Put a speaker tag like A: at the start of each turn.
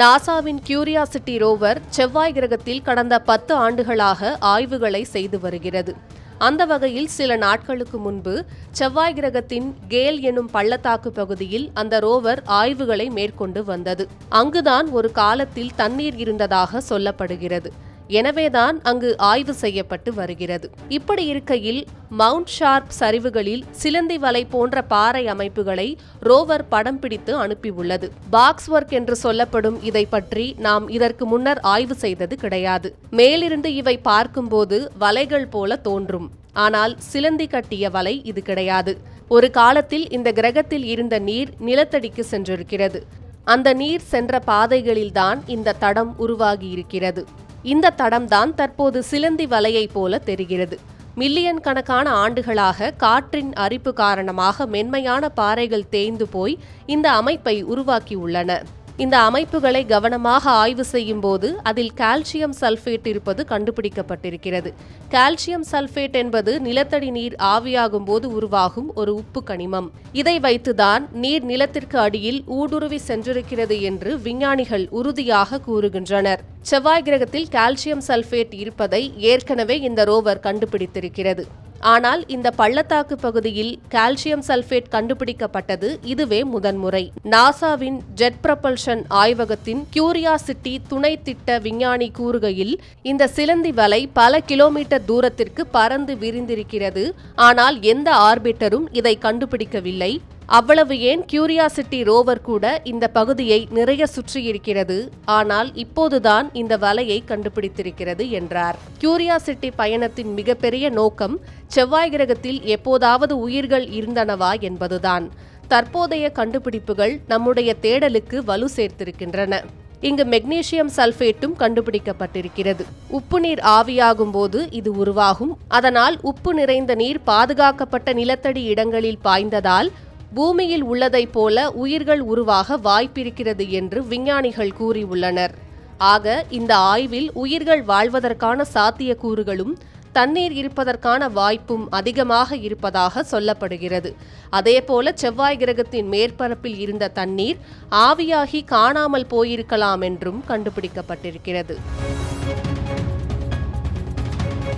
A: நாசாவின் curiosity rover செவ்வாய் கிரகத்தில் கடந்த பத்து ஆண்டுகளாக ஆய்வுகளை செய்து வருகிறது. அந்த வகையில் சில நாட்களுக்கு முன்பு செவ்வாய் கிரகத்தின் கேல் எனும் பள்ளத்தாக்கு பகுதியில் அந்த ரோவர் ஆய்வுகளை மேற்கொண்டு வந்தது. அங்குதான் ஒரு காலத்தில் தண்ணீர் இருந்ததாக சொல்லப்படுகிறது. எனவேதான் அங்கு ஆய்வு செய்யப்பட்டு வருகிறது. இப்படி இருக்கையில் மவுண்ட் ஷார்ப் சரிவுகளில் சிலந்தி வலை போன்ற பாறை அமைப்புகளை ரோவர் படம் பிடித்து அனுப்பியுள்ளது பாக்ஸ் ஒர்க் என்று சொல்லப்படும் இதை பற்றி நாம் இதற்கு முன்னர் ஆய்வு செய்தது கிடையாது. மேலிருந்து இவை பார்க்கும்போது வலைகள் போல தோன்றும். ஆனால் சிலந்தி கட்டிய வலை இது கிடையாது. ஒரு காலத்தில் இந்த கிரகத்தில் இருந்த நீர் நிலத்தடிக்கு சென்றிருக்கிறது. அந்த நீர் சென்ற பாதைகளில்தான் இந்த தடம் உருவாகியிருக்கிறது. இந்த தடம்தான் தற்போது சிலந்தி வலையைப் போல தெரிகிறது. மில்லியன் கணக்கான ஆண்டுகளாக காற்றின் அரிப்பு காரணமாக மென்மையான பாறைகள் தேய்ந்து போய் இந்த அமைப்பை உருவாக்கியுள்ளன. இந்த அமைப்புகளை கவனமாக ஆய்வு செய்யும் போது அதில் கால்சியம் சல்ஃபேட் இருப்பது கண்டுபிடிக்கப்பட்டிருக்கிறது. கால்சியம் சல்ஃபேட் என்பது நிலத்தடி நீர் ஆவியாகும் போது உருவாகும் ஒரு உப்பு கனிமம். இதை வைத்துதான் நீர் நிலத்திற்கு அடியில் ஊடுருவி சென்றிருக்கிறது என்று விஞ்ஞானிகள் உறுதியாக கூறுகின்றனர். செவ்வாய் கிரகத்தில் கால்சியம் சல்ஃபேட் இருப்பதை ஏற்கனவே இந்த ரோவர் கண்டுபிடித்திருக்கிறது. ஆனால் இந்த பள்ளத்தாக்கு பகுதியில் கால்சியம் சல்பேட் கண்டுபிடிக்கப்பட்டது இதுவே முதன்முறை. நாசாவின் ஜெட் ப்ரப்பல்ஷன் ஆய்வகத்தின் கியூரியாசிட்டி துணை திட்ட விஞ்ஞானி கூறுகையில் இந்த சிலந்தி வலை பல கிலோமீட்டர் தூரத்திற்கு பறந்து விரிந்திருக்கிறது. ஆனால் எந்த ஆர்பிட்டரும் இதை கண்டுபிடிக்கவில்லை. அவ்வளவு ஏன் கியூரியாசிட்டி ரோவர் கூட இந்த பகுதியை நிறைய சுற்றியிருக்கிறது? ஆனால் இப்போதுதான் இந்த வலையை கண்டுபிடித்திருக்கிறது என்றார். கியூரியாசிட்டி பயணத்தின் மிகப்பெரிய நோக்கம் செவ்வாய் கிரகத்தில் எப்போதாவது உயிர்கள் இருந்தனவா என்பதுதான். தற்போதைய கண்டுபிடிப்புகள் நம்முடைய தேடலுக்கு வலு சேர்த்திருக்கின்றன. இங்கு மெக்னீசியம் சல்பேட்டும் கண்டுபிடிக்கப்பட்டிருக்கிறது. உப்பு நீர் ஆவியாகும் போது இது உருவாகும். அதனால் உப்பு நிறைந்த நீர் பாதுகாக்கப்பட்ட நிலத்தடி இடங்களில் பாய்ந்ததால் பூமியில் உள்ளதைப் போல உயிர்கள் உருவாக வாய்ப்பிருக்கிறது என்று விஞ்ஞானிகள் கூறியுள்ளனர். ஆக இந்த ஆய்வில் உயிர்கள் வாழ்வதற்கான சாத்தியக்கூறுகளும் தண்ணீர் இருப்பதற்கான வாய்ப்பும் அதிகமாக இருப்பதாக சொல்லப்படுகிறது. அதேபோல செவ்வாய் கிரகத்தின் மேற்பரப்பில் இருந்த தண்ணீர் ஆவியாகி காணாமல் போயிருக்கலாம் என்றும் கண்டுபிடிக்கப்பட்டிருக்கிறது.